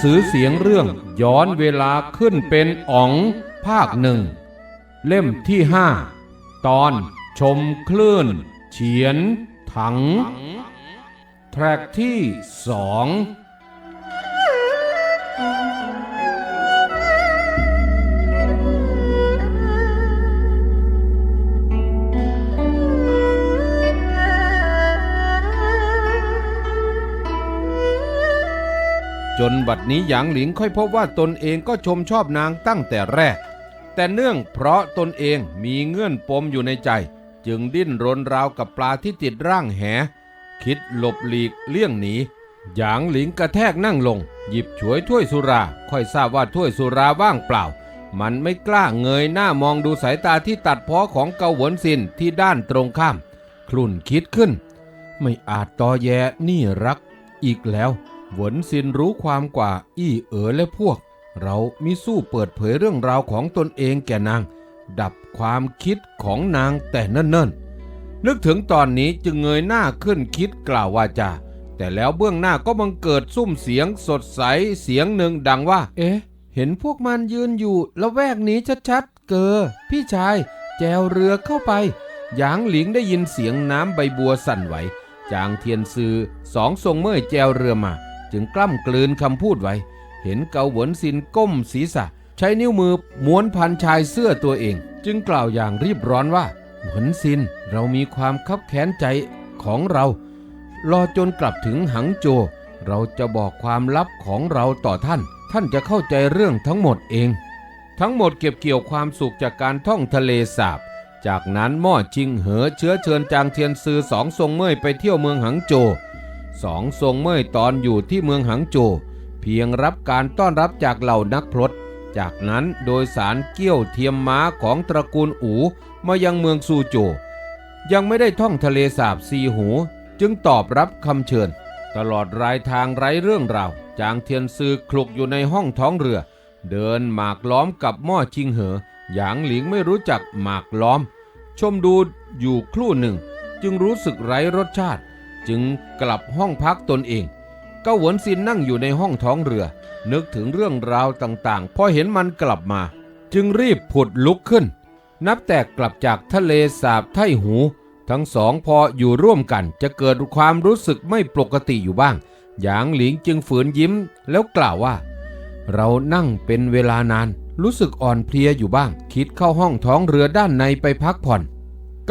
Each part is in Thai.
สือเสียงเรื่องย้อนเวลาขึ้นเป็นอ๋องภาคหนึ่ง เล่มที่ห้าตอนชมคลื่น เฉียน ถัง แทร็กที่สอง จนบัดนี้หยางหลิงค่อยพบว่าตนเองก็ชมชอบนางตั้งแต่แรก แต่เนื่องเพราะตนเองมีเงื่อนปมอยู่ในใจ จึงดิ้นรนราวกับปลาที่ติดร่างแห คิดหลบหลีกเลี่ยงหนีหยางหลิงกระแทกนั่งลง หยิบฉวยถ้วยสุรา ค่อยทราบว่าถ้วยสุราว่างเปล่า มันไม่กล้าเงยหน้ามองดูสายตาที่ตัดพ้อของเกาหวนซินที่ด้านตรงข้าม คลุ่นคิดขึ้น ไม่อาจตอแยนี่รักอีกแล้ว หวนซินรู้ความกว่า อี้เอ๋อและพวก เรามิสู้เปิดเผยเรื่องราวของตนเองแก่นาง ดับความคิดของนางแต่เนิ่นๆ นึกถึงตอนนี้จึงเงยหน้าขึ้นคิดกล่าวว่าจาแต่แล้วเบื้องหน้าก็บังเกิดซุ้มเสียงสดใสเสียงหนึ่งดังว่า เอ๊ะ เห็นพวกมันยืนอยู่ละแวกนี้ชัดๆ เกอ พี่ชาย แจวเรือเข้าไป หยางหลิงได้ยินเสียงน้ำใบบัวสั่นไหว จางเทียนซือสองทรงเมื่อยแจวเรือมา จึงกล้ำกลืนคำพูดไว้ เห็นเกาหวนซินก้มศีรษะ ใช้นิ้วมือม้วนพันชายเสื้อตัวเอง จึงกล่าวอย่างรีบร้อนว่าหวนซินเรามีความคับแค้นใจของเรา รอจนกลับถึงหังโจ เราจะบอกความลับของเราต่อท่าน ท่านจะเข้าใจเรื่องทั้งหมดเอง ทั้งหมดเก็บเกี่ยวความสุขจากการท่องทะเลสาบจากนั้นหม่อจิงเหอเชื้อเชิญจางเทียนซือสองทรงเมื่อยไปเที่ยวเมืองหังโจว สองทรงเมื่อยตอนอยู่ที่เมืองหังโจ เพียงรับการต้อนรับจากเหล่านักพรตจากนั้นโดยสารเกี้ยวเทียมม้าของตระกูลอูมายังเมืองซูโจ ยังไม่ได้ท่องทะเลสาบซีหู จึงตอบรับคำเชิญ ตลอดรายทางไร้เรื่องราวจางเทียนซือคลุกอยู่ในห้องท้องเรือ เดินหมากล้อมกับหม้อชิงเหอหยางหลิงไม่รู้จักหมากล้อม ชมดูอยู่ครู่หนึ่ง จึงรู้สึกไร้รสชาติ จึงกลับห้องพักตนเองเก้าหวนซินนั่งอยู่ในห้องท้องเรือ นึกถึงเรื่องราวต่างๆ พอเห็นมันกลับมา จึงรีบผุดลุกขึ้น นับแต่กลับจากทะเลสาบไทหู ทั้งสองพออยู่ร่วมกันจะเกิดความรู้สึกไม่ปกติอยู่บ้าง หยางหลิงจึงฝืนยิ้มแล้วกล่าวว่า เรานั่งเป็นเวลานาน รู้สึกอ่อนเพลียอยู่บ้าง คิดเข้าห้องท้องเรือด้านในไปพักผ่อน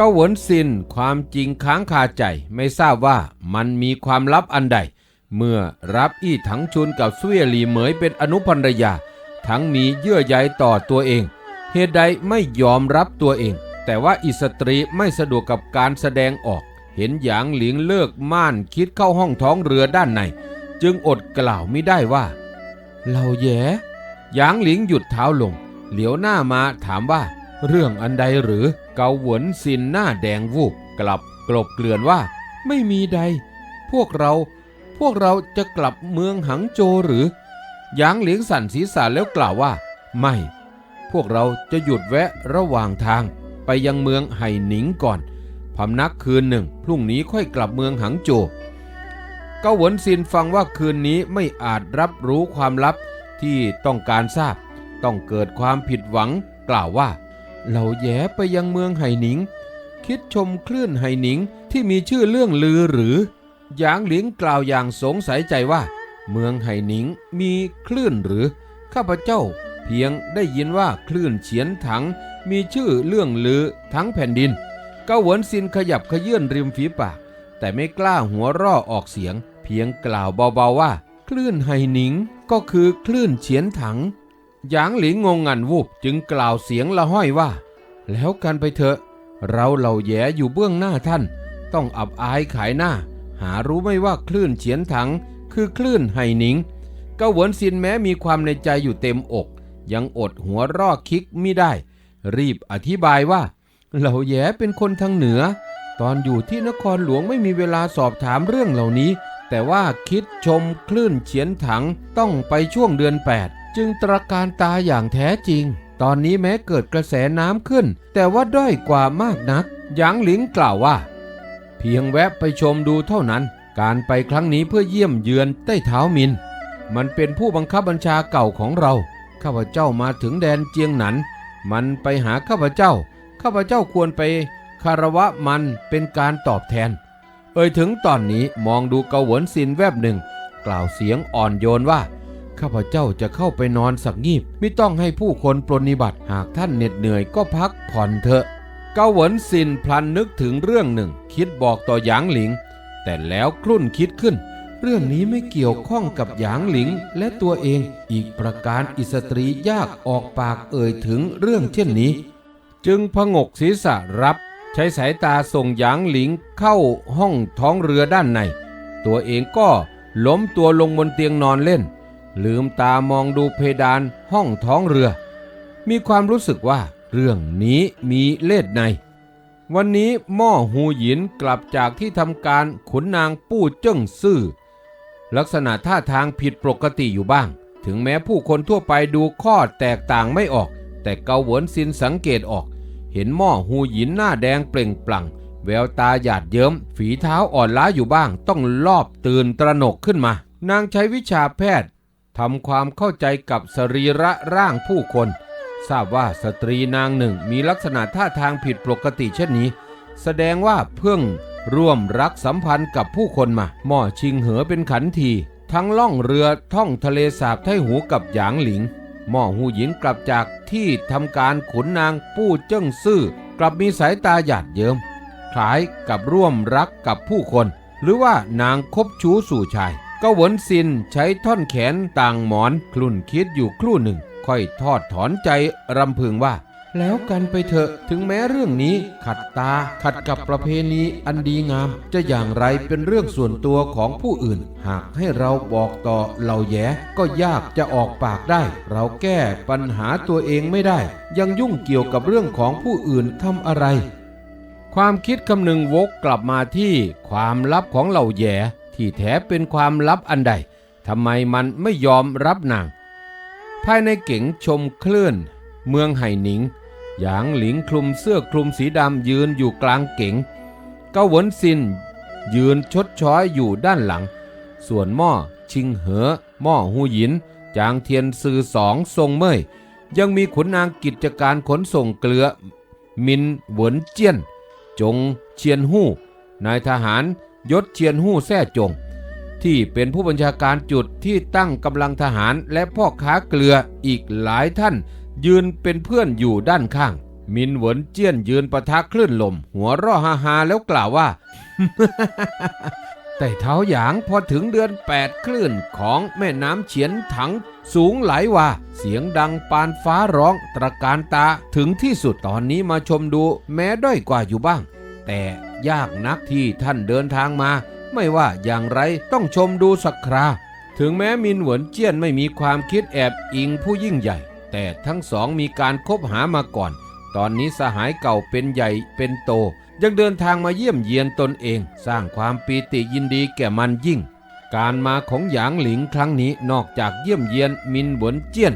เกาหวนซินความจริงค้างคาใจไม่ทราบว่ามันมีความลับอันใด เมื่อรับอี้ถังชุนกับเสวียหลีเหมยเป็นอนุภรรยา ทั้งมีเยื่อใยต่อตัวเอง เหตุใดไม่ยอมรับตัวเอง แต่ว่าอิสตรีไม่สะดวกกับการแสดงออก เห็นหยางหลิงเลิกม่านคิดเข้าห้องท้องเรือด้านใน จึงอดกล่าวไม่ได้ว่าเราแย่หยางหลิงหยุดเท้าลง เหลียวหน้ามาถามว่า เรื่องอันใดหรือเกาหวนซินหน้าแดงวูบกลับกลบเกลื่อนว่า ไม่มีใด พวกเรา พวกเราจะกลับเมืองหังโจหรือหยางเหลิงสั่นศีรษะแล้วกล่าวว่า ไม่ พวกเราจะหยุดแวะระหว่างทาง ไปยังเมืองไห่หนิงก่อนพำนักคืนหนึ่ง พรุ่งนี้ค่อยกลับเมืองหังโจเกาหวนซินฟังว่าคืนนี้ไม่อาจรับรู้ความลับที่ต้องการทราบ ต้องเกิดความผิดหวังกล่าวว่า เราแย้ไปยังเมืองไห่หนิง คิดชมคลื่นไห่หนิงที่มีชื่อเรื่องลือหรือหยางหลิงกล่าวอย่างสงสัยใจว่า เมืองไห่หนิงมีคลื่นหรือ ข้าพเจ้าเพียงได้ยินว่าคลื่นเฉียนถัง มีชื่อเรื่องลือทั้งแผ่นดินเก้าหวนซินขยับขยื่นริมฝีปาก แต่ไม่กล้าหัวร่อออกเสียง เพียงกล่าวเบาๆว่า คลื่นไห่หนิงก็คือคลื่นเฉียนถัง หยางหลิงงงงันวูบจึงกล่าวเสียงละห้อยว่า แล้วกันไปเถอะ เราเหล่าแย่อยู่เบื้องหน้าท่าน ต้องอับอายขายหน้า หารู้ไม่ว่าคลื่นเฉียนถัง คือคลื่นไห่หนิงเก้าหวนซินแม้มีความในใจอยู่เต็มอก ยังอดหัวร่อคิกไม่ได้ รีบอธิบายว่า เหล่าแย่เป็นคนทางเหนือ ตอนอยู่ที่นครหลวงไม่มีเวลาสอบถามเรื่องเหล่านี้ แต่ว่าคิดชมคลื่นเฉียนถังต้องไปช่วงเดือน 8 จึงตระการตาอย่างแท้จริง ตอนนี้แม้เกิดกระแสน้ำขึ้น แต่ว่าด้อยกว่ามากนักหยางหลิงกล่าวว่า เพียงแวะไปชมดูเท่านั้น การไปครั้งนี้เพื่อเยี่ยมเยือนใต้เท้ามิน มันเป็นผู้บังคับบัญชาเก่าของเรา ข้าพเจ้ามาถึงแดนเจียงหนัน มันไปหาข้าพเจ้า ข้าพเจ้าควรไปคารวะมันเป็นการตอบแทน เอ่ยถึงตอนนี้มองดูเกาหวนซินแวบหนึ่ง กล่าวเสียงอ่อนโยนว่า ข้าพเจ้าจะเข้าไปนอนสักงีบ ไม่ต้องให้ผู้คนปรนนิบัติ หากท่านเหน็ดเหนื่อยก็พักผ่อนเถอะ เกาหวนซินพลันนึกถึงเรื่องหนึ่ง คิดบอกต่อหยางหลิง แต่แล้วครุ่นคิดขึ้น เรื่องนี้ไม่เกี่ยวข้องกับหยางหลิงและตัวเอง อีกประการอิสตรียากออกปากเอ่ยถึงเรื่องเช่นนี้ จึงพงกศีรษะรับ ใช้สายตาส่งหยางหลิงเข้าห้องท้องเรือด้านใน ตัวเองก็ล้มตัวลงบนเตียงนอนเล่น ลืมตามองดูเพดานห้องท้องเรือ มีความรู้สึกว่าเรื่องนี้มีเล่ห์ใน วันนี้หม่อหูหยินกลับจากที่ทำการขุนนางปู้เจิ้งซื่อ ลักษณะท่าทางผิดปกติอยู่บ้าง ถึงแม้ผู้คนทั่วไปดูข้อแตกต่างไม่ออก แต่เกาหวนซินสังเกตออก เห็นหม้อหูหยินหน้าแดงเปล่งปลั่ง แววตาหยาดเยิ้ม ฝีเท้าอ่อนล้าอยู่บ้าง ต้องรอบตื่นตระหนกขึ้นมา นางใช้วิชาแพทย์ ทำความเข้าใจกับสรีระร่างผู้คน ทราบว่าสตรีนางหนึ่งมีลักษณะท่าทางผิดปกติเช่นนี้ แสดงว่าเพิ่งร่วมรักสัมพันธ์กับผู้คนมาหม้อชิงเหอเป็นขันที ทั้งล่องเรือท่องทะเลสาบไทหูกับหยางหลิง หม้อหูหยินกลับจากที่ทำการขุนนางปู้เจิ้งซื่อกลับมีสายตาหยาดเยิ้มคล้ายกับร่วมรักกับผู้คน หรือว่านางคบชู้สู่ชาย ก็หวนซินใช้ท่อนแขนต่างหมอนคลุ่นคิดอยู่ครู่หนึ่ง ค่อยทอดถอนใจรำพึงว่า แล้วกันไปเถอะถึงแม้เรื่องนี้ขัดตาขัดกับประเพณีอันดีงาม จะอย่างไรเป็นเรื่องส่วนตัวของผู้อื่น หากให้เราบอกต่อเหล่าแย่ก็ยากจะออกปากได้ เราแก้ปัญหาตัวเองไม่ได้ ยังยุ่งเกี่ยวกับเรื่องของผู้อื่นทำอะไรความคิดคำนึงวกกลับมาที่ความลับของเหล่าแย่ ที่แท้เป็นความลับอันใดทำไมมันไม่ยอมรับนาง ภายในเก๋งชมคลื่นเมืองไห่หนิง หยางหลิงคลุมเสื้อคลุมสีดำยืนอยู่กลางเก๋งเกาหวนซิน ยืนชดช้อยอยู่ด้านหลัง ส่วนหม้อชิงเหอหม้อหูหยิน จางเทียนซือสองทรงเมยยังมีขุนนางกิจการขนส่งเกลือ มินเหวนเจี้ยน จงเชียนหู้นายทหาร ยศเชียนหู้แท่จง ที่เป็นผู้บัญชาการจุดที่ตั้งกำลังทหารและพ่อค้าเกลืออีกหลายท่าน ยืนเป็นเพื่อนอยู่ด้านข้าง มินเหวินเจี้ยนยืนประทักคลื่นลม หัวร่อฮาฮาแล้วกล่าวว่า แต่เท้าหยางพอถึงเดือนแปดคลื่นของแม่น้ำเฉียนถังสูงหลายว่า เสียงดังปานฟ้าร้องตระการตาถึงที่สุดตอนนี้มาชมดูแม้ด้อยกว่าอยู่บ้าง แต่ ยากนักที่ท่านเดินทางมา ไม่ว่าอย่างไรต้องชมดูสักครา ถึงแม้มินเหวินเจี้ยนไม่มีความคิดแอบอิงผู้ยิ่งใหญ่ แต่ทั้งสองมีการคบหามาก่อน ตอนนี้สหายเก่าเป็นใหญ่เป็นโต ยังเดินทางมาเยี่ยมเยียนตนเอง สร้างความปีติยินดีแก่มันยิ่ง การมาของหยางหลิงครั้งนี้นอกจากเยี่ยมเยียนมินเหวินเจี้ยน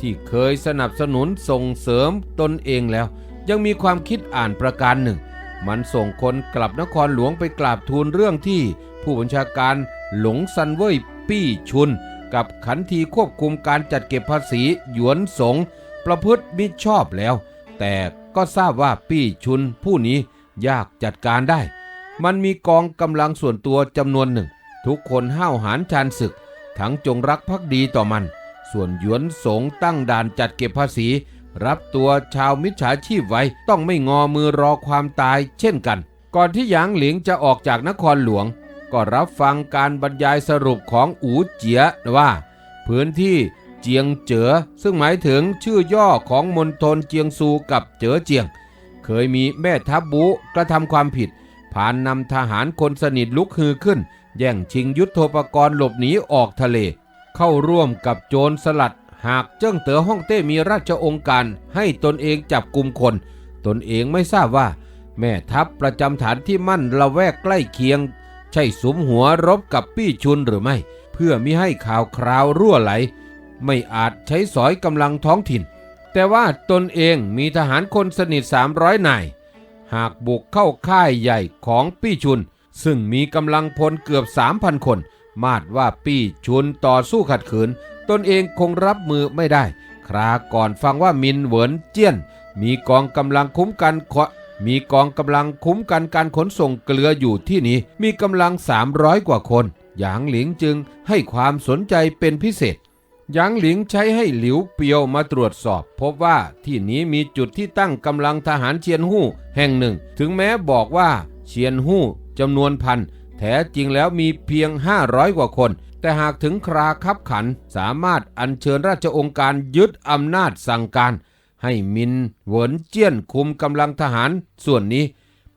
ที่เคยสนับสนุนส่งเสริมตนเองแล้ว ยังมีความคิดอ่านประการหนึ่ง มันส่งคนกลับนครหลวงไปกราบทูลเรื่องที่ผู้บัญชาการหลงซันเว่ยปี้ชุน กับขันทีควบคุมการจัดเก็บภาษีหยวนสง ประพฤติมิชอบแล้ว แต่ก็ทราบว่าปี้ชุนผู้นี้ยากจัดการได้ มันมีกองกำลังส่วนตัวจำนวนหนึ่ง ทุกคนห้าวหาญชานศึก ทั้งจงรักภักดีต่อมัน ส่วนหยวนสงตั้งด่านจัดเก็บภาษี รับตัวชาวมิจฉาชีพไว้ต้องไม่งอมือรอความตายเช่นกัน ก่อนที่หยางหลิงจะออกจากนครหลวง ก็รับฟังการบรรยายสรุปของอูเจียว่า พื้นที่เจียงเจ๋อซึ่งหมายถึงชื่อย่อของมณฑลเจียงซูกับเจ๋อเจียง เคยมีแม่ทัพบุกระทำความผิด ผ่านนำทหารคนสนิทลุกฮือขึ้น แย่งชิงยุทธโธปกรณ์หลบหนีออกทะเล เข้าร่วมกับโจรสลัด หากเจิ้งเต๋อฮ่องเต้มีราชองค์การให้ตนเองจับกลุ่มคน ตนเองไม่ทราบว่า แม่ทัพประจำฐานที่มั่นละแวกใกล้เคียง ใช่สมหัวรบกับปี้ชุนหรือไม่ เพื่อมิให้ข่าวคราวรั่วไหล ไม่อาจใช้สอยกำลังท้องถิ่น แต่ว่าตนเองมีทหารคนสนิท 300นายหากบุกเข้าค่ายใหญ่ของปี้ชุน ซึ่งมีกำลังพลเกือบ 3,000 คน มาดว่าปี้ชุนต่อสู้ขัดขืน ตนเองคงรับมือไม่ได้ คราก่อนฟังว่ามินเหวินเจี้ยน มีกองกำลังคุ้มกันมีกองกำลังคุ้มกันการขนส่งเกลืออยู่ที่นี้ มีกำลัง 300 กว่าคน หยางหลิงจึงให้ความสนใจเป็นพิเศษ หยางหลิงใช้ให้หลิวเปียวมาตรวจสอบ พบว่าที่นี้มีจุดที่ตั้งกำลังทหารเชียนหู้แห่งหนึ่ง ถึงแม้บอกว่าเชียนหู้จำนวนพันแท้จริงแล้วมีเพียง 500 กว่าคน แต่หากถึงคราคับขันสามารถอัญเชิญราชองค์การยึดอำนาจสั่งการ ให้มินเหวินเจี้ยนคุมกำลังทหารส่วนนี้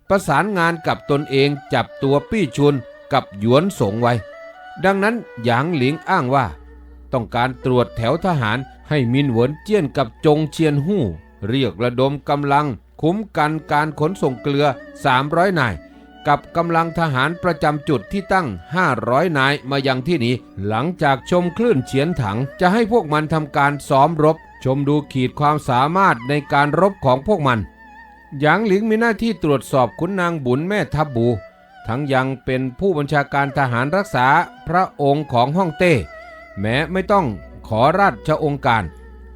ประสานงานกับตนเองจับตัวปี้ชุนกับหยวนสงไว้ ดังนั้นหยางหลิงอ้างว่า ต้องการตรวจแถวทหารให้มินเหวินเจี้ยนกับจงเชียนหู้ เรียกระดมกำลังคุ้มกันการขนส่งเกลือ 300นาย กับกำลังทหารประจำจุดที่ตั้ง 500 นายมายังที่นี้ หลังจากชมคลื่นเฉียนถัง จะให้พวกมันทำการซ้อมรบ ชมดูขีดความสามารถในการรบของพวกมัน หยางหลิงมีหน้าที่ตรวจสอบขุนนางบุญแม่ทัพบู ทั้งยังเป็นผู้บัญชาการทหารรักษาพระองค์ของฮ่องเต้ แม้ไม่ต้องขอราชองค์การ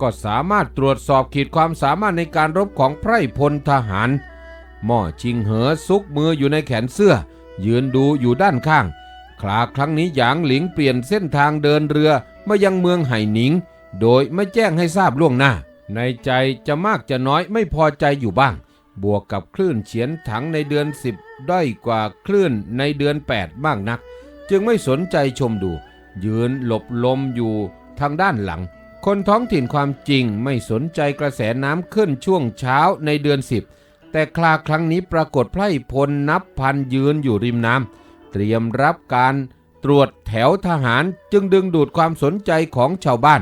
ก็สามารถตรวจสอบขีดความสามารถในการรบของไพร่พลทหาร หม่อชิงเหอซุกมืออยู่ในแขนเสื้อ ยืนดูอยู่ด้านข้าง คลาครั้งนี้หยางหลิงเปลี่ยนเส้นทางเดินเรือมายังเมืองไห่หนิง โดยไม่แจ้งให้ทราบล่วงหน้า ในใจจะมากจะน้อยไม่พอใจอยู่บ้าง บวกกับคลื่นเฉียนถังในเดือน 10 ด้อยกว่าคลื่นในเดือน 8 มากนัก จึงไม่สนใจชมดู ยืนหลบลมอยู่ทางด้านหลังคนท้องถิ่นความจริงไม่สนใจกระแสน้ำขึ้นช่วงเช้าในเดือน 10 แต่คลาครั้งนี้ปรากฏไพร่พลนับพันยืนอยู่ริมน้ำเตรียมรับการตรวจแถวทหารจึงดึงดูดความสนใจของชาวบ้าน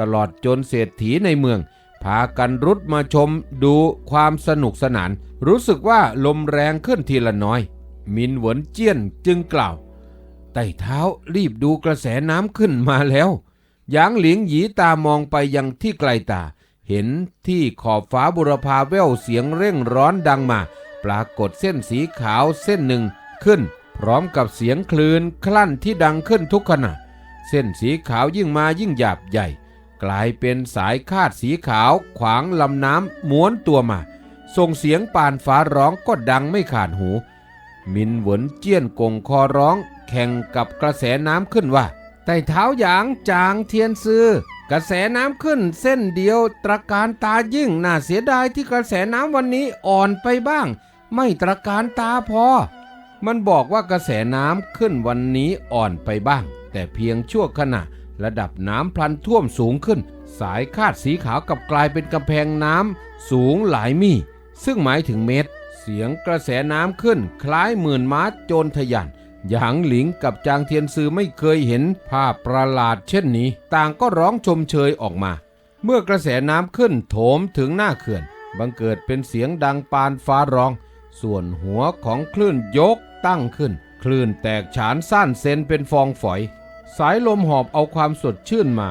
ตลอดจนเศรษฐีในเมือง พากันรุดมาชมดูความสนุกสนาน รู้สึกว่าลมแรงขึ้นทีละน้อย มินเหวินเจี้ยนจึงกล่าวไต่เท้ารีบดูกระแสน้ำขึ้นมาแล้ว หยางหลิงหยีตามองไปยังที่ไกลตา เห็นที่ขอบฟ้าบุรพาแววเสียงเร่งร้อนดังมา ปรากฏเส้นสีขาวเส้นหนึ่งขึ้น พร้อมกับเสียงคลื่นคลั่นที่ดังขึ้นทุกขณะ เส้นสีขาวยิ่งมายิ่งหยาบใหญ่ กลายเป็นสายคาดสีขาวขวางลำน้ำม้วนตัวมา ส่งเสียงป่านฟ้าร้องก็ดังไม่ขาดหู มินหวนเจี้ยนกงคอร้อง แข่งกับกระแสน้ำขึ้นว่าไต่เท้าหยางจางเทียนซือ กระแสน้ำขึ้นเส้นเดียวตระการตายิ่งน่าเสียดายที่กระแสน้ำวันนี้อ่อนไปบ้าง ไม่ตระการตาพอ มันบอกว่ากระแสน้ำขึ้นวันนี้อ่อนไปบ้าง แต่เพียงชั่วขณะ ระดับน้ำพลันท่วมสูงขึ้น สายคาดสีขาวกับกลายเป็นกำแพงน้ำสูงหลายมี่ซึ่งหมายถึงเมตร เสียงกระแสน้ำขึ้น คล้ายหมื่นม้าโจรทะยาน หยางหลิงกับจางเทียนซือไม่เคยเห็นภาพประหลาดเช่นนี้ ต่างก็ร้องชมเชยออกมา เมื่อกระแสน้ำขึ้นโถมถึงหน้าเขื่อน บังเกิดเป็นเสียงดังปานฟ้าร้อง ส่วนหัวของคลื่นยกตั้งขึ้น คลื่นแตกฉานสั้นเซนเป็นฟองฝอย สายลมหอบเอาความสดชื่นมา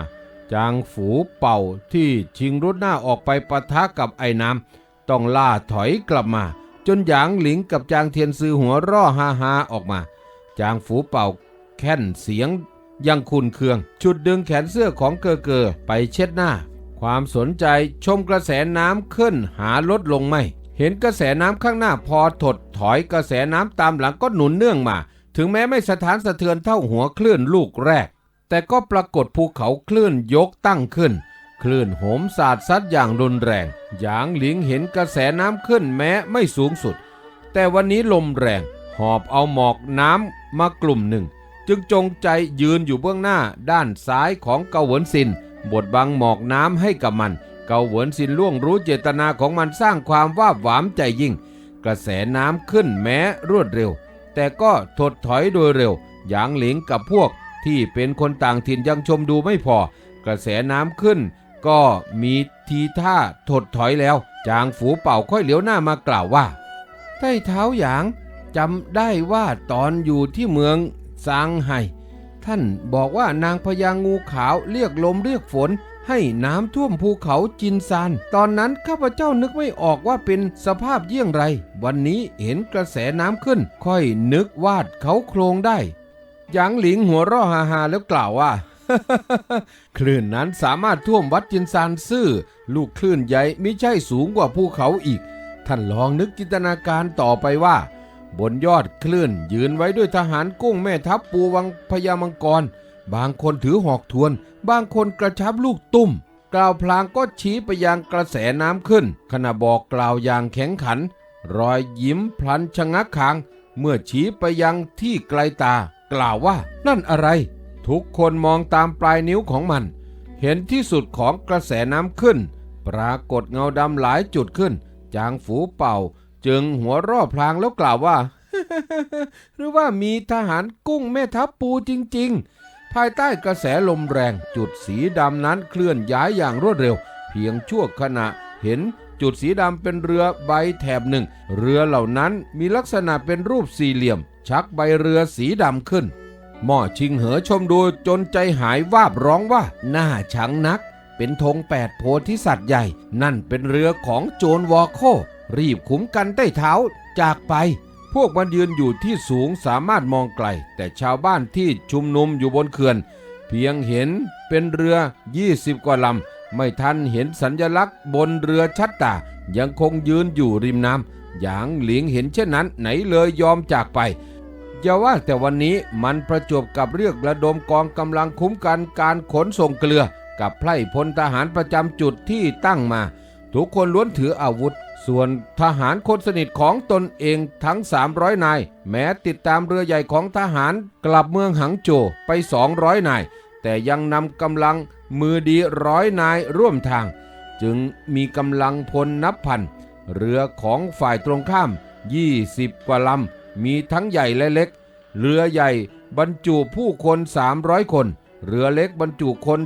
จางฝูเป่าที่ชิงรุดหน้าออกไปปะทะกับไอ้น้ำต้องล่าถอยกลับมา จนหยางหลิงกับจางเทียนซือหัวร่อฮาฮาออกมา จางฝูเป่าแค่นเสียงยังคุนเคือง ชุดดึงแขนเสื้อของเกอเกอไปเช็ดหน้า ความสนใจชมกระแสน้ำขึ้นหาลดลงไม่ เห็นกระแสน้ำข้างหน้าพอถดถอยกระแสน้ำตามหลังก็หนุนเนื่องมา ถึงแม้ไม่สถานสะเทือนเท่าหัวคลื่นลูกแรก แต่ก็ปรากฏภูเขาคลื่นยกตั้งขึ้น คลื่นโหมสาดซัดอย่างรุนแรง หยางหลิงเห็นกระแสน้ำขึ้นแม้ไม่สูงสุด แต่วันนี้ลมแรง หอบเอาหมอกน้ำมากลุ่มหนึ่ง จึงจงใจยืนอยู่เบื้องหน้าด้านซ้ายของเกาเหวินซินบดบังหมอกน้ำให้กับมัน เกาเหวินซินล่วงรู้เจตนาของมันสร้างความว่าหวามใจยิ่ง กระแสน้ำขึ้นแม้รวดเร็ว แต่ก็ถดถอยโดยเร็วหยางหลิงกับพวกที่เป็นคนต่างถิ่นยังชมดูไม่พอ กระแสน้ำขึ้น ก็มีทีท่าถดถอยแล้ว จางฝูเป่าค่อยเหลียวหน้ามากล่าวว่า ใต้เท้าหยาง จำได้ว่าตอนอยู่ที่เมืองซางไห่ ท่านบอกว่านางพญางูขาวเรียกลมเรียกฝน ให้น้ำท่วมภูเขาจินซาน ตอนนั้นข้าพเจ้านึกไม่ออกว่าเป็นสภาพเยี่ยงไร วันนี้เห็นกระแสน้ำขึ้น ค่อยนึกวาดเขาโครงได้หยางหลิงหัวเร่อฮาฮาแล้วกล่าวว่าคลื่นนั้นสามารถท่วมวัดจินซานซื่อ ลูกคลื่นใหญ่ไม่ใช่สูงกว่าภูเขาอีก ท่านลองนึกจินตนาการต่อไปว่า บนยอดคลื่น ยืนไว้ด้วยทหารกุ้งแม่ทัพปูวังพญามังกร บางคนถือหอกทวน บางคนกระชับลูกตุ้มกล่าวพลางก็ชี้ไปยังกระแสน้ำขึ้น ขณะบอกกล่าวอย่างแข็งขัน รอยยิ้มพลันชะงักคาง เมื่อชี้ไปยังที่ไกลตา กล่าวว่านั่นอะไร ทุกคนมองตามปลายนิ้วของมัน เห็นที่สุดของกระแสน้ำขึ้น ปรากฏเงาดำหลายจุดขึ้น จางฝูเป่า จึงหัวรอบพลางแล้วกล่าวว่า หรือว่ามีทหารกุ้งแม่ทัพปูจริง ๆ ภายใต้กระแสลมแรงจุดสีดำนั้นเคลื่อนย้ายอย่างรวดเร็ว เพียงชั่วขณะเห็นจุดสีดำเป็นเรือใบแถบหนึ่ง เรือเหล่านั้นมีลักษณะเป็นรูปสี่เหลี่ยม ชักใบเรือสีดำขึ้น หม่อชิงเหอชมดูจนใจหายวาบร้องว่าหน่าชังนัก เป็นธงแปดโพธิสัตว์ใหญ่ นั่นเป็นเรือของโจรวอโค รีบขุมกันใต้เท้าจากไป พวกมันยืนอยู่ที่สูงสามารถมองไกล แต่ชาวบ้านที่ชุมนุมอยู่บนเขื่อน เพียงเห็นเป็นเรือ 20 กว่าลำ ไม่ทันเห็นสัญญลักษณ์บนเรือชัดตา ยังคงยืนอยู่ริมน้ำหยางหลิงเห็นเช่นนั้น ไหนเลยยอมจากไปอย่าว่าแต่วันนี้มันประจวบกับเรื่องระดมกองกำลังคุ้มกันการขนส่งเกลือ กับไพร่พลทหารประจำจุดที่ตั้งมา ทุกคนล้วนถืออาวุธ ส่วนทหารคนสนิทของตนเองทั้ง 300 นาย แม้ติดตามเรือใหญ่ของทหารกลับเมืองหังโจวไป 200 นาย แต่ยังนำกำลังมือดีร้อยนายร่วมทาง จึงมีกำลังพลนับพัน เรือของฝ่ายตรงข้าม 20 กว่าลำ มีทั้งใหญ่และเล็ก เรือใหญ่บรรจุผู้คน 300 คน เรือเล็กบรรจุคน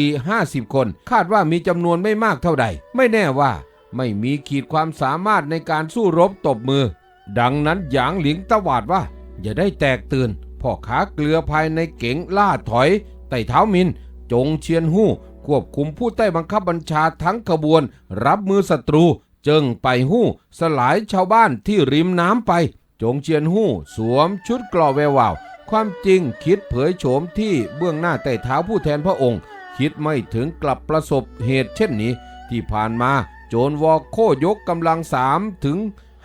4 50 คน คาดว่ามีจำนวนไม่มากเท่าใด ไม่แน่ว่า ไม่มีขีดความสามารถในการสู้รบตบมือ ดังนั้นหยางหลิงตวาดว่า อย่าได้แตกตื่นพ่อค้าเกลือภายในเก๋งล่าถอยไต่เท้ามิน จงเชียนหู้ ควบคุมผู้ใต้บังคับบัญชาทั้งขบวน รับมือศัตรู เจิงไปหู้ สลายชาวบ้านที่ริมน้ำไป จงเชียนหู้ สวมชุดกลอแวววาว ความจริงคิดเผยโฉมที่เบื้องหน้าไต่เท้าผู้แทนพระองค์ คิดไม่ถึงกลับประสบเหตุเช่นนี้ ที่ผ่านมา โจรวอโคยกกำลังสามถึง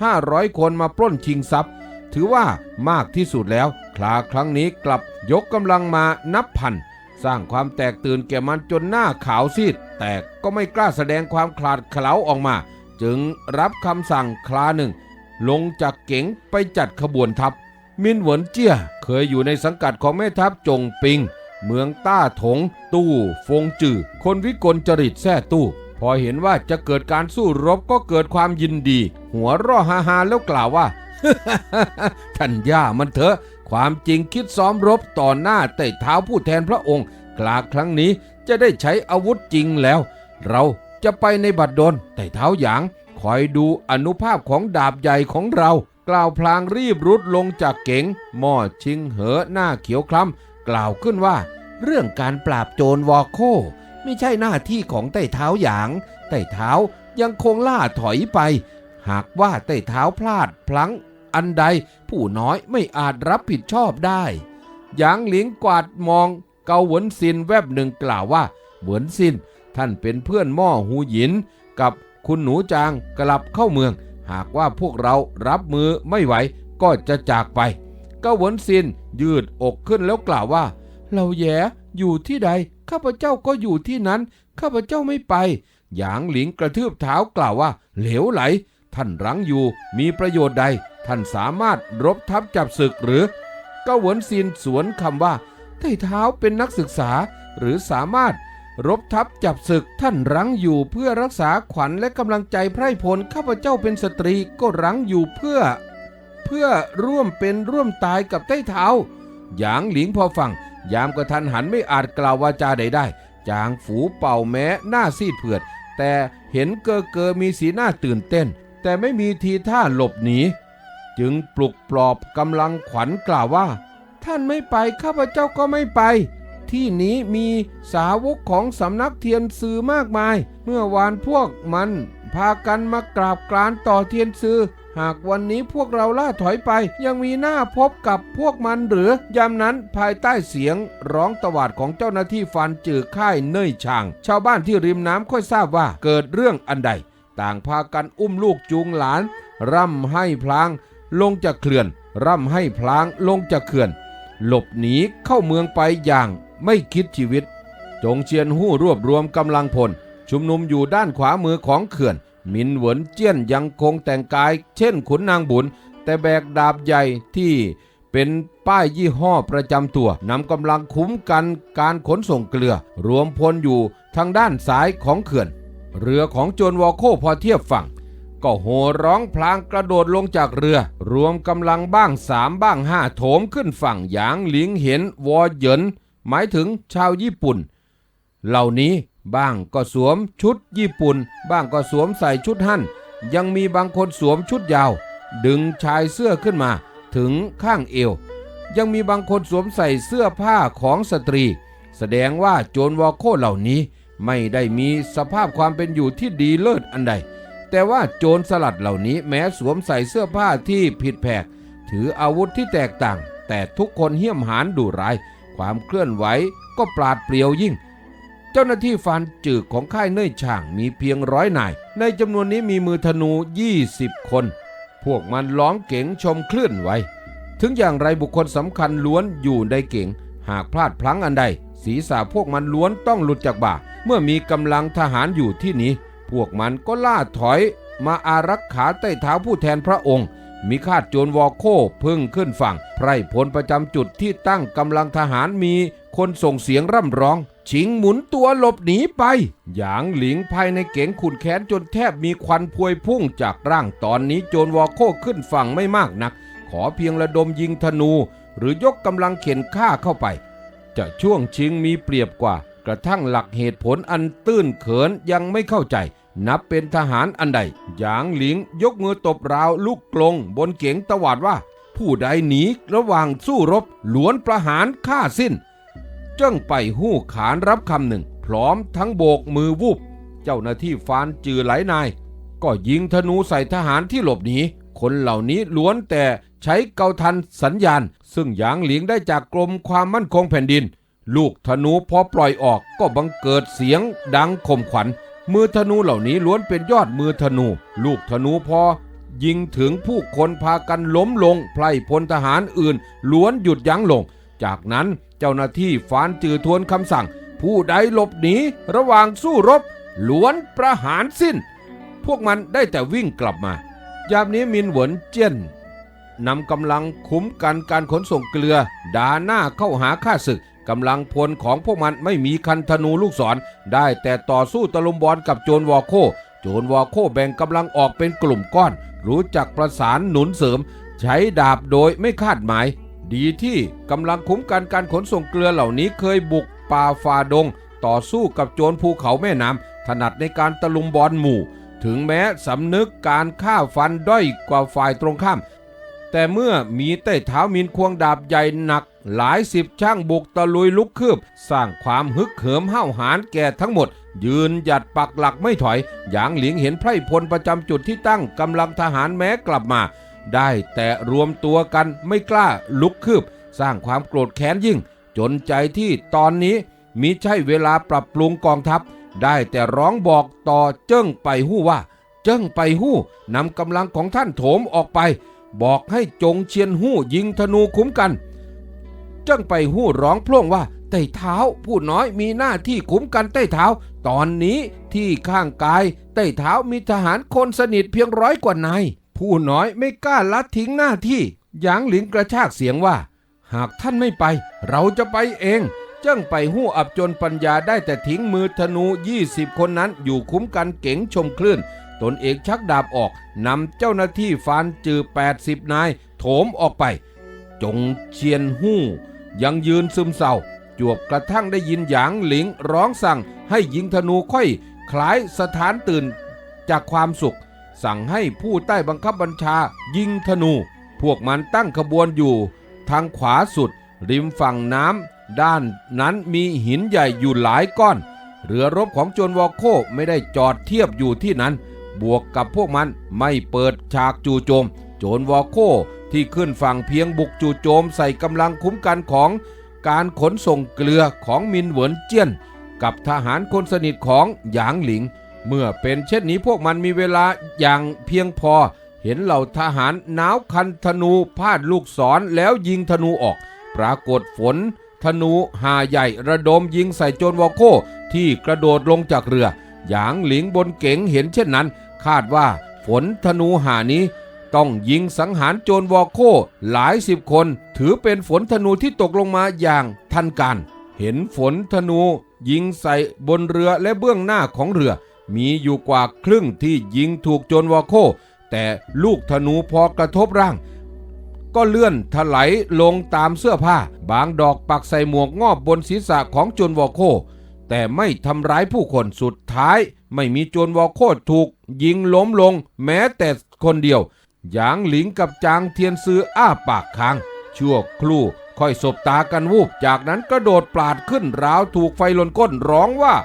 500 คนมาปล้นชิงทรัพย์ ถือว่ามากที่สุดแล้ว คลาครั้งนี้กลับยกกำลังมานับพัน สร้างความแตกตื่นแก่มันจนหน้าขาวซีด แต่ก็ไม่กล้าแสดงความขลาดเขลาออกมา จึงรับคำสั่งคลาหนึ่ง ลงจากเก๋งไปจัดขบวนทัพ มินหวนเจี้ยเคยอยู่ในสังกัดของแม่ทัพจงปิง เมืองต้าถง ตู้ ฟงจือ คนวิกลจริตแท้ตู้ พอเห็นว่าจะเกิดการสู้รบก็เกิดความยินดี หัวร่อฮาฮาแล้วกล่าวว่าท่านย่ามันเถอะ ความจริงคิดซ้อมรบต่อหน้าเตะเท้าผู้แทนพระองค์ กลาครั้งนี้จะได้ใช้อาวุธจริงแล้ว เราจะไปในบัดดลแต่เท้าหยาง คอยดูอนุภาพของดาบใหญ่ของเรา กล่าวพลางรีบรุดลงจากเก๋งหม้อชิงเหอหน้าเขียวคล้ำกล่าวขึ้นว่า เรื่องการปราบโจรวอโค ไม่ใช่หน้าที่ของไต่เท้าหยาง ไต่เท้ายังคงล่าถอยไป หากว่าไต่เท้าพลาดพลั้ง อันใดผู้น้อยไม่อาจรับผิดชอบได้ หยางหลิงกวาดมองเกาหวนซินแวบหนึ่งกล่าวว่าเหวนซินท่านเป็นเพื่อนหม่อหูหยิน กับคุณหนูจางกลับเข้าเมือง หากว่าพวกเรารับมือไม่ไหวก็จะจากไปเกาหวนซินยืดอกขึ้นแล้วกล่าวว่า เราแย่ อยู่ที่ใด ข้าพเจ้าก็อยู่ที่นั้น ข้าพเจ้าไม่ไป หยางหลิงกระทืบเท้ากล่าวว่า เหลวไหล ท่านรั้งอยู่มีประโยชน์ใด ท่านสามารถรบทับจับศึกหรือกาหวนซินสวนคำว่าไต่เท้าเป็นนักศึกษา หรือสามารถรบทับจับศึกท่านรั้งอยู่เพื่อรักษาขวัญและกำลังใจไพร่พลข้าพเจ้าเป็นสตรีก็รั้งอยู่เพื่อ เพื่อร่วมเป็นร่วมตายกับใต้เท้า หยางหลิงพอฟัง ยามกระทันหันไม่อาจกล่าววาจาใดได้ จางฝูเป่าแม้หน้าซีดเผือด แต่เห็นเกอเกอมีสีหน้าตื่นเต้น แต่ไม่มีทีท่าหลบหนี จึงปลุกปลอบกำลังขวัญกล่าวว่า ท่านไม่ไปข้าพเจ้าก็ไม่ไป ที่นี้มีสาวกของสำนักเทียนซือมากมาย เมื่อวานพวกมัน พากันมากราบกรานต่อเทียนซือ หากวันนี้พวกเราล่าถอยไป ยังมีหน้าพบกับพวกมันหรือยามนั้นภายใต้เสียงร้องตวาดของเจ้าหน้าที่ฟันจือค่ายเน่ยช่าง ชาวบ้านที่ริมน้ำค่อยทราบว่าเกิดเรื่องอันใด ต่างพากันอุ้มลูกจูงหลาน ร่ำให้พลาง ลงจากเขื่อน ร่ำให้พลางลงจากเขื่อน หลบหนีเข้าเมืองไปอย่างไม่คิดชีวิต จงเชียนหู้รวบรวมกำลังพล ชุมนุมอยู่ด้านขวามือของเขื่อน มินเหวินเจี้ยนยังคงแต่งกาย เช่นขุนนางบุญ แต่แบกดาบใหญ่ที่เป็นป้ายยี่ห้อประจำตัวนำกำลังคุ้มกันการขนส่งเกลือ รวมพลอยู่ทางด้านซ้ายของเขื่อน เรือของโจนวอโคพอเทียบฝั่ง ก็โห่ร้องพลางกระโดดลงจากเรือ รวมกำลังบ้างสามบ้างห้าโถมขึ้นฝั่งหยางหลิงเห็นวอเหยินหมายถึงชาวญี่ปุ่น เหล่านี้ บ้างก็สวมชุดญี่ปุ่น บ้างก็สวมใส่ชุดหั่น ยังมีบางคนสวมชุดยาว ดึงชายเสื้อขึ้นมาถึงข้างเอว ยังมีบางคนสวมใส่เสื้อผ้าของสตรี แสดงว่าโจรวอโคเหล่านี้ ไม่ได้มีสภาพความเป็นอยู่ที่ดีเลิศอันใด แต่ว่าโจรสลัดเหล่านี้แม้สวมใส่เสื้อผ้าที่ผิดแผก ถืออาวุธที่แตกต่าง แต่ทุกคนเหี้ยมหานดุร้าย ความเคลื่อนไหวก็ปราดเปรียวยิ่ง เจ้าหน้าที่ฟันจืกของค่ายเน่ยช่างมีเพียงร้อยนาย ในจำนวนนี้มีมือธนู 20 คน พวกมันล้อมเก๋งชมคลื่นไว้ถึงอย่างไรบุคคลสำคัญล้วนอยู่ในเก๋งหากพลาดพลั้งอันใด ศีรษะพวกมันล้วนต้องหลุดจากบ่า เมื่อมีกำลังทหารอยู่ที่นี้ พวกมันก็ล่าถอยมาอารักขาใต้เท้าผู้แทนพระองค์ มีคาดโจรวอโคพึ่งขึ้นฝั่ง ไพร่พลประจำจุดที่ตั้งกำลังทหารมีคนส่งเสียงร่ำร้อง ชิงหมุนตัวหลบหนีไป หยางหลิงภายในเก๋งขุดแค้นจนแทบมีควันพวยพุ่งจากร่างตอนนี้โจรวอโคขึ้นฝั่งไม่มากนัก ขอเพียงระดมยิงธนู หรือยกกำลังเข็นฆ่าเข้าไป จะช่วงชิงมีเปรียบกว่า กระทั่งหลักเหตุผลอันตื้นเขินยังไม่เข้าใจ นับเป็นทหารอันใด หยางหลิงยกมือตบราวลูกกลง บนเก๋งตวาดว่า ผู้ใดหนีระหว่างสู้รบล้วนประหารฆ่าสิ้น จ้งไปหู้ขานรับคำหนึ่ง พร้อมทั้งโบกมือวูบ เจ้าหน้าที่ฟานจือหลายนาย ก็ยิงธนูใส่ทหารที่หลบหนีคนเหล่านี้ล้วนแต่ใช้เกาทันสัญญาณ ซึ่งหยางหลิงได้จากกรมความมั่นคงแผ่นดิน ลูกธนูพอปล่อยออกก็บังเกิดเสียงดังข่มขวัญ มือธนูเหล่านี้ล้วนเป็นยอดมือธนู ลูกธนูพอยิงถึงผู้คนพากันล้มลงไพร่พลทหารอื่น ล้วนหยุดยั้งลง จากนั้น เจ้าหน้าที่ฟานจือทวนคำสั่ง ผู้ใดหลบหนีระหว่างสู้รบ ล้วนประหารสิ้น พวกมันได้แต่วิ่งกลับมา ยามนี้มินหวนเจี้ยนนำกำลังคุ้มกันการขนส่งเกลือ ด่าหน้าเข้าหาข้าศึกกำลังพลของพวกมันไม่มีคันธนูลูกศร ได้แต่ต่อสู้ตะลุมบอลกับโจรวอโค โจรวอโคแบ่งกำลังออกเป็นกลุ่มก้อน รู้จักประสานหนุนเสริม ใช้ดาบโดยไม่คาดหมาย ดีที่กำลังคุ้มกันการขนส่งเกลือเหล่านี้เคยบุกป่าฟาดง ต่อสู้กับโจรภูเขาแม่น้ำถนัดในการตะลุมบอลหมู่ ถึงแม้สำนึกการฆ่าฟันด้อยกว่าฝ่ายตรงข้าม แต่เมื่อมีเต้เท้ามินควงดาบใหญ่หนัก หลายสิบช่างบุกตะลุยลุกคืบ สร้างความฮึกเหิมห้าวหาญแก่ทั้งหมด ยืนหยัดปักหลักไม่ถอย หยางหลิงเห็นไพร่พลประจำจุดที่ตั้งกำลังทหารแม้กลับมา ได้แต่รวมตัวกันไม่กล้าลุกคืบ สร้างความโกรธแค้นยิ่ง จนใจที่ตอนนี้มิใช่เวลาปรับปรุงกองทัพ ได้แต่ร้องบอกต่อเจิ้งไปหู้ว่า เจิ้งไปหู้นำกำลังของท่านโถมออกไป บอกให้จงเชียนหู้ยิงธนูคุ้มกัน เจิ้งไปหู้ร้องพล่งว่าใต้เท้าผู้น้อยมีหน้าที่คุ้มกันใต้เท้า ตอนนี้ที่ข้างกายใต้เท้ามีทหารคนสนิทเพียงร้อยกว่านาย ผู้น้อยไม่กล้าละทิ้งหน้าที่หยางหลิงกระชากเสียงว่า หากท่านไม่ไป เราจะไปเองเจ้งไปหู้อับจนปัญญาได้แต่ทิ้งมือธนู 20 คนนั้นอยู่คุ้มกันเก๋งชมคลื่น ตนเอกชักดาบออกนำเจ้าหน้าที่ฟานจือ 80 นาย โถมออกไป จงเชียนหู้ ยังยืนซึมเศร้า จวบกระทั่งได้ยินหยางหลิงร้องสั่งให้ยิงธนูค่อยคล้ายสถานตื่นจากความสุข สั่งให้ผู้ใต้บังคับบัญชายิงธนู พวกมันตั้งขบวนอยู่ ทางขวาสุด ริมฝั่งน้ำด้านนั้นมีหินใหญ่อยู่หลายก้อน เรือรบของโจนวอโคไม่ได้จอดเทียบอยู่ที่นั้น บวกกับพวกมันไม่เปิดฉากจู่โจม โจรวอโคที่ขึ้นฝั่งเพียงบุกจู่โจมใส่กำลังคุ้มกันของการขนส่งเกลือของมินเหวินเจี้ยน กับทหารคนสนิทของหยางหลิง เมื่อเป็นเช่นนี้พวกมันมีเวลาอย่างเพียงพอ เห็นเหล่าทหารหนาวคันธนูพาดลูกศรแล้วยิงธนูออก ปรากฏฝน ธนูหาใหญ่ระดมยิงใส่โจรวอโคที่กระโดดลงจากเรือ หยางหลิงบนเก๋งเห็นเช่นนั้น คาดว่าฝนธนูหานี้ ต้องยิงสังหารโจรวอโคหลายสิบคน ถือเป็นฝนธนูที่ตกลงมาอย่างทันการ เห็นฝนธนูยิงใส่บนเรือและเบื้องหน้าของเรือ มีอยู่กว่าครึ่งที่ยิงถูกโจรวอโค แต่ลูกธนูพอกระทบร่าง ก็เลื่อนถลายลงตามเสื้อผ้า บางดอกปักใส่หมวกงอบบนศีรษะของโจรวอโค แต่ไม่ทำร้ายผู้คนสุดท้าย ไม่มีโจรวอโคถูก ยิงล้มลงแม้แต่คนเดียว หยางหลิงกับจางเทียนซืออ้าปากค้างชั่วครู่ค่อยสบตากันวูบ จากนั้นกระโดดปลาดขึ้นราวถูกไฟลนก้นร้องว่า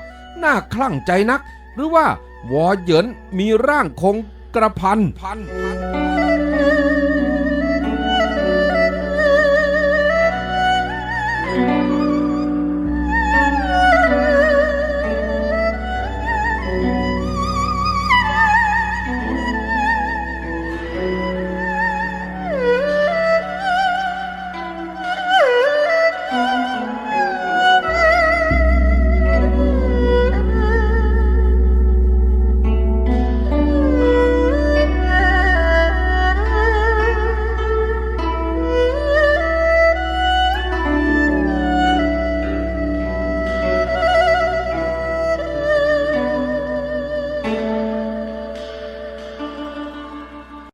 น่าคลั่งใจนัก หรือว่าวอเหยินมีร่างคงกระพันพัน